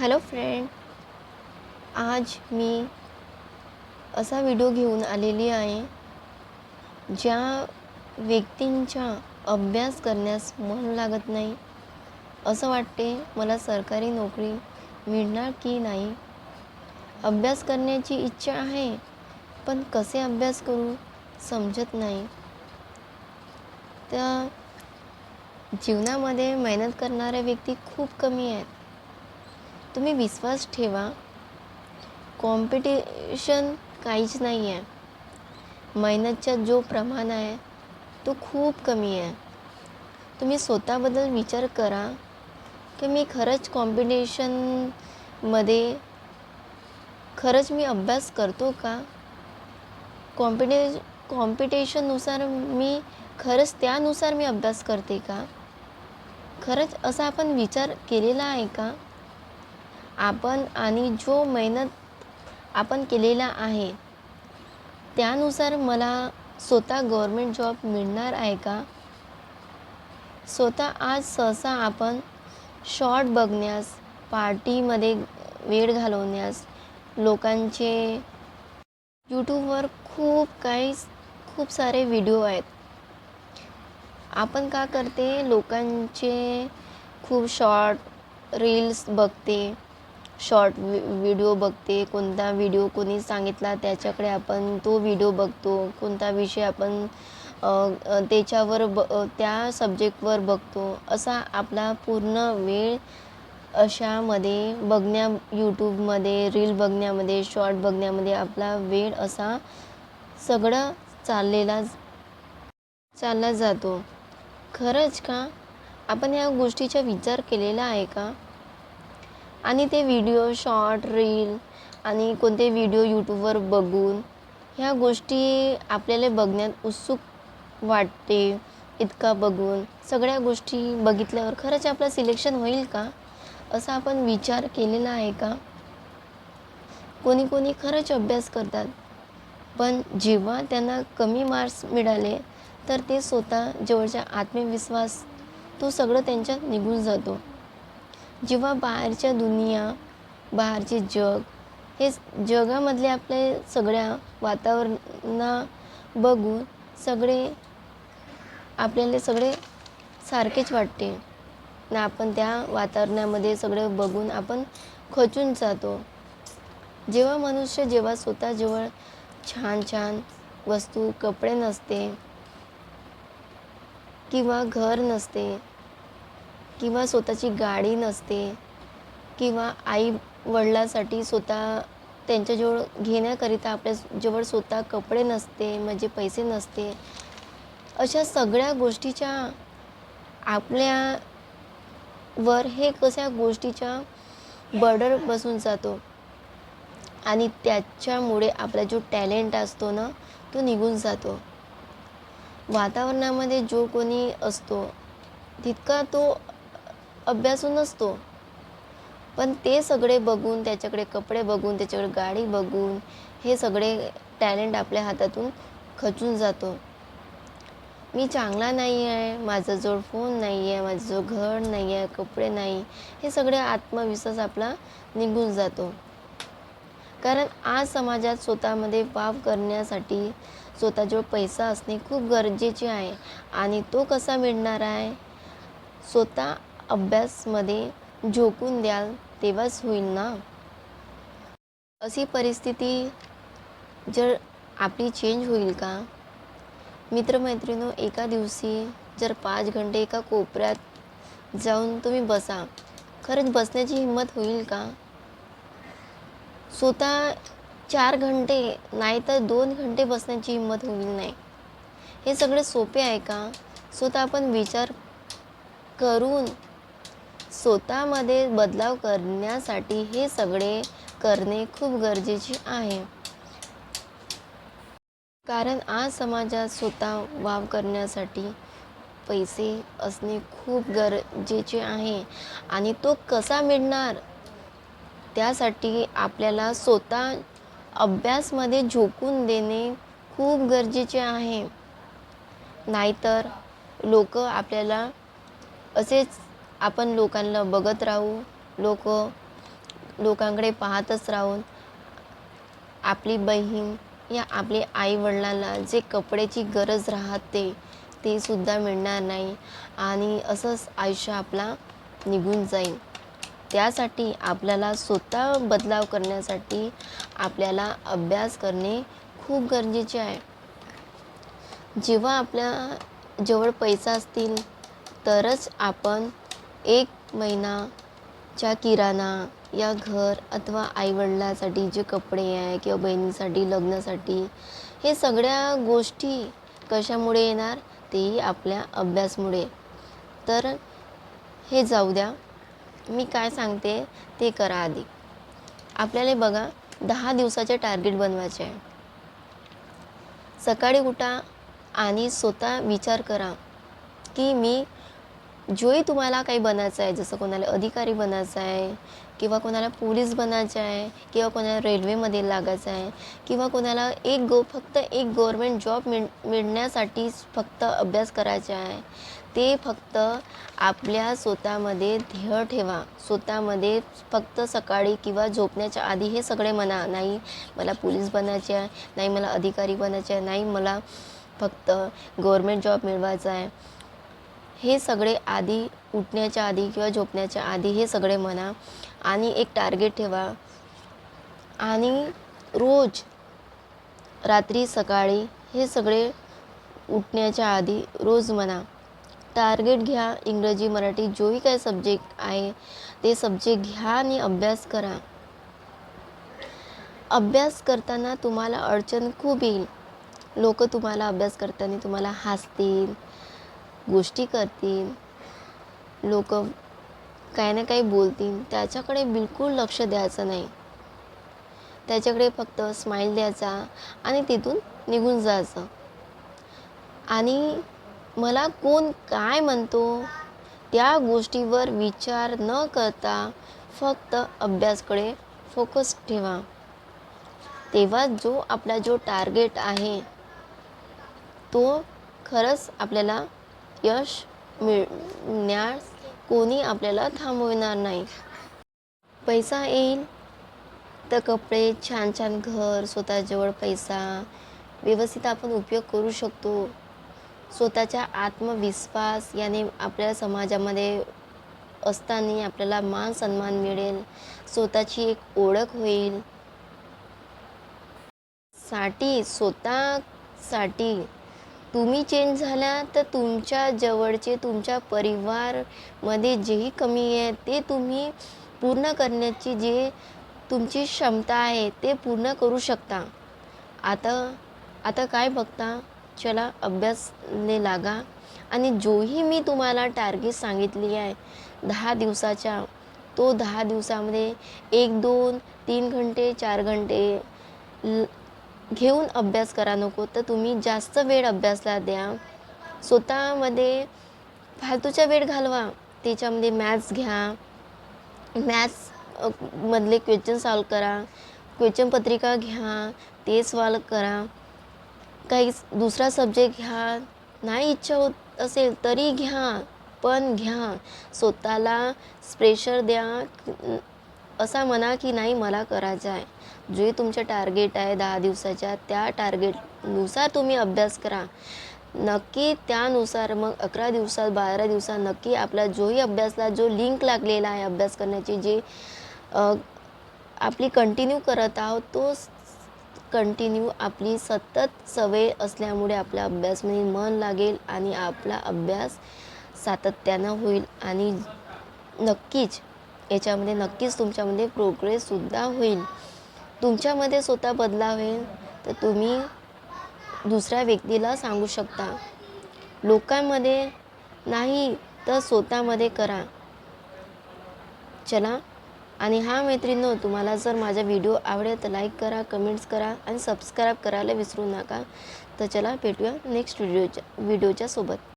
Hello friend आज मी असा video घेऊन आलेली आहे ज्या व्यक्तींच्या अभ्यास करण्यास मन लागत नाही. असं वाटते मला सरकारी नोकरी मिळणार की नाही? अभ्यास करण्याची इच्छा आहे पण कसे अभ्यास करू समजत नाही. त्या जीवनामध्ये मेहनत करणाऱ्या व्यक्ती खूप कमी आहेत. तुम्ही विश्वास ठेवा. कॉम्पिटिशन काहीच नाही आहे मेहनतचा जो प्रमाण आहे तो खूप कमी आहे. तुम्ही स्वतःबद्दल विचार करा की मी खरंच कॉम्पिटिशनमध्ये खरंच मी अभ्यास करतो का? कॉम्पिटे कॉम्पिटिशननुसार मी खरंच त्यानुसार मी अभ्यास करते का? खरंच असा आपण विचार केलेला आहे का? आपण आणि जो मेहनत आपण केलेला आहे त्यानुसार मला स्वतः गव्हर्मेंट जॉब मिळणार आहे का? स्वतः आज सहसा आपण शॉर्ट बघण्यास पार्टीमध्ये वेळ घालवण्यास लोकांचे यूट्यूबवर खूप काही खूप सारे व्हिडिओ आहेत. आपण का करते? लोकांचे खूप शॉर्ट रील्स बघते. शॉर्ट वि व्हिडिओ बघते कोणता व्हिडिओ कोणी सांगितला त्याच्याकडे आपण तो व्हिडिओ बघतो कोणता विषय आपण त्याच्यावर ब त्या सब्जेक्टवर बघतो असा आपला पूर्ण वेळ अशामध्ये बघण्या यूट्यूबमध्ये रील बघण्यामध्ये शॉर्ट बघण्यामध्ये आपला वेळ असा सगळं चाललेला चालला जातो. खरंच का? आपण या गोष्टीचा विचार केलेला आहे का? आणि ते व्हिडिओ शॉर्ट रील आणि कोणते व्हिडिओ यूट्यूबवर बघून ह्या गोष्टी आपल्याला बघण्यात उत्सुक वाटते इतका बघून. सगळ्या गोष्टी बघितल्यावर खरंच आपलं सिलेक्शन होईल का? असा आपण विचार केलेला आहे का? कोणी कोणी खरंच अभ्यास करतात. पण जेव्हा त्यांना कमी मार्क्स मिळाले तर ते स्वतः जवळच्या आत्मविश्वास तो सगळं त्यांच्यात निघून जातो. जेव्हा बाहेरच्या दुनिया बाहेरचे जग हे जगामधले आपले सगळ्या वातावरणा बघून सगळे आपल्याला सगळे सारखेच वाटते. ना आपण त्या वातावरणामध्ये सगळं बघून आपण खचून जातो. जेव्हा मनुष्य जेव्हा स्वतःजवळ छान छान वस्तू कपडे नसते किंवा घर नसते किंवा स्वतःची गाडी नसते किंवा आई वडिलांसाठी स्वतः त्यांच्याजवळ घेण्याकरिता आपल्याजवळ स्वतः कपडे नसते म्हणजे पैसे नसते. अशा सगळ्या गोष्टीच्या आपल्यावर हे कशा गोष्टीच्या बर्डर बसून जातो. आणि त्याच्यामुळे आपला जो टॅलेंट असतो ना तो निघून जातो. वातावरणामध्ये जो कोणी असतो तितका तो अभ्यासू नसतो. पण ते सगळे बघून त्याच्याकडे कपडे बघून त्याच्याकडे गाडी बघून हे सगळे टॅलेंट आपल्या हातातून खचून जातो. मी चांगला नाही आहे माझाजवळ फोन नाही आहे माझं घर नाही आहे कपडे नाही हे सगळे आत्मविश्वास आपला निघून जातो. कारण आज समाजात स्वतःमध्ये वाव करण्यासाठी स्वतःजवळ पैसा असणे खूप गरजेचे आहे. आणि तो कसा मिळणार आहे? स्वतः अभ्यासमध्ये झोकून द्याल तेव्हाच होईल ना? अशी परिस्थिती जर आपली चेंज होईल का? मित्रमैत्रिणो एका दिवशी जर पाच घंटे एका कोपऱ्यात जाऊन तुम्ही बसा खरंच बसण्याची हिंमत होईल का? स्वतः चार घंटे नाही तर दोन घंटे बसण्याची हिंमत होईल नाही. हे सगळे सोपे आहे का? स्वतः आपण विचार करून स्वतःमध्ये बदलाव करण्यासाठी हे सगळे करणे खूप गरजेचे आहे. कारण आज समाजात स्वतः वाव करण्यासाठी पैसे असणे खूप गरजेचे आहे. आणि तो कसा मिळणार? त्यासाठी आपल्याला स्वतः अभ्यासमध्ये झोकून देणे खूप गरजेचे आहे. नाहीतर लोक आपल्याला असेच आपण लोकांना बघत राहू लोक लोकांकडे पाहतच राहून आपली बहीण या आपले आईवडिलांना जे कपड्याची गरज राहते ते सुद्धा मिळणार नाही. आणि असंच आयुष्य आपला निघून जाईल. त्यासाठी आपल्याला स्वतः बदलाव करण्यासाठी आपल्याला अभ्यास करणे खूप गरजेचे आहे. जेव्हा आपल्या जवळ पैसा असतील तरच आपण एक महिनाच्या किराणा या घर अथवा आईवडिलांसाठी जे कपडे आहे किंवा बहिणीसाठी लग्नासाठी हे सगळ्या गोष्टी कशामुळे येणार? तेही आपल्या अभ्यासमुळे. तर हे जाऊ द्या. मी काय सांगते ते करा आधी. आपल्याला बघा दहा दिवसाचे टार्गेट बनवायचे आहे. सकाळी उठा आणि स्वतः विचार करा की मी जोही तुम्हाला काही बनायचं आहे जसं कोणाला अधिकारी बनायचं आहे किंवा कोणाला पोलीस बनायचं आहे किंवा कोणाला रेल्वेमध्ये लागायचं आहे किंवा कोणाला एक गो फक्त एक गव्हर्मेंट जॉब मिळ मिळण्यासाठीच फक्त अभ्यास करायचा आहे ते फक्त आपल्या स्वतःमध्ये ध्येय ठेवा. स्वतःमध्ये फक्त सकाळी किंवा झोपण्याच्या आधी हे सगळे म्हणा नाही मला पोलीस बनायचे आहे नाही मला अधिकारी बनायचे आहे नाही मला फक्त गव्हर्मेंट जॉब मिळवायचा आहे. हे सगळे आधी उठण्याच्या आधी किंवा झोपण्याच्या आधी हे सगळे म्हणा आणि एक टार्गेट ठेवा. आणि रोज रात्री सकाळी हे सगळे उठण्याच्या आधी रोज म्हणा. टार्गेट घ्या इंग्रजी मराठी जोही काय सब्जेक्ट आहे ते सब्जेक्ट घ्या आणि अभ्यास करा. अभ्यास करताना तुम्हाला अडचण खूप येईल. लोक तुम्हाला अभ्यास करताना तुम्हाला हसतील गोष्टी करतील लोक काही ना काही बोलतील त्याच्याकडे बिलकुल लक्ष द्यायचं नाही. त्याच्याकडे फक्त स्माईल द्यायचा आणि तिथून निघून जायचं. आणि मला कोण काय म्हणतो त्या गोष्टीवर विचार न करता फक्त अभ्यासकडे फोकस ठेवा. तेव्हा जो आपला जो टार्गेट आहे तो खरंच आपल्याला यश मिळण्यास कोणी आपल्याला थांबविणार नाही. पैसा येईल तर कपडे छान छान घर स्वतःजवळ पैसा व्यवस्थित आपण उपयोग करू शकतो. स्वतःचा आत्मविश्वास याने आपल्या समाजामध्ये असताना आपल्याला मान सन्मान मिळेल. स्वतःची एक ओळख होईल. साठी स्वतःसाठी तुम्ही चेंज झाला तर तुमच्या जवळचे तुमच्या परिवारमध्ये जेही कमी आहे ते तुम्ही पूर्ण करण्याची जे तुमची क्षमता आहे ते पूर्ण करू शकता. आता आता काय बघता? चला अभ्यासने लागा. आणि जोही मी तुम्हाला टार्गेट सांगितली आहे दहा दिवसाच्या. तो दहा दिवसामध्ये एक दोन तीन घंटे चार घंटे ल घेऊन अभ्यास करा नको तर तुम्ही जास्त वेळ अभ्यासला द्या. स्वतःमध्ये फालतूचा वेळ घालवा. त्याच्यामध्ये मॅथ्स घ्या. मॅथ्स मधले क्वेश्चन सॉल्व करा. क्वेश्चन पत्रिका घ्या. ते सॉल्व करा. काही दुसरा सब्जेक्ट घ्या. नाही इच्छा होत असेल तरी घ्या पण घ्या. स्वतःला प्रेशर द्या. असा म्हणा की नाही मला करायचं आहे. जे तुमचं टार्गेट आहे दहा दिवसाच्या त्या टार्गेटनुसार तुम्ही अभ्यास करा. नक्की त्यानुसार मग अकरा दिवसात बारा दिवसात नक्की आपला जोही अभ्यासला जो लिंक लागलेला आहे अभ्यास करण्याची जी आपली कंटिन्यू करत आहोत तो कंटिन्यू आपली सतत सवय असल्यामुळे आपल्या अभ्यासमध्ये मन लागेल आणि आपला अभ्यास सातत्यानं होईल. आणि नक्कीच याच्यामध्ये नक्कीच तुमच्यामध्ये प्रोग्रेससुद्धा होईल. तुमच्यामध्ये स्वतः बदलाव होईल तर तुम्ही दुसऱ्या व्यक्तीला सांगू शकता. लोकांमध्ये नाही तर स्वतःमध्ये करा. चला आणि हा मैत्रिणींनो तुम्हाला जर माझा व्हिडिओ आवडेल तर लाईक करा कमेंट्स करा आणि सबस्क्राईब करायला विसरू नका. तर चला भेटूया नेक्स्ट व्हिडिओच्या व्हिडिओच्या सोबत.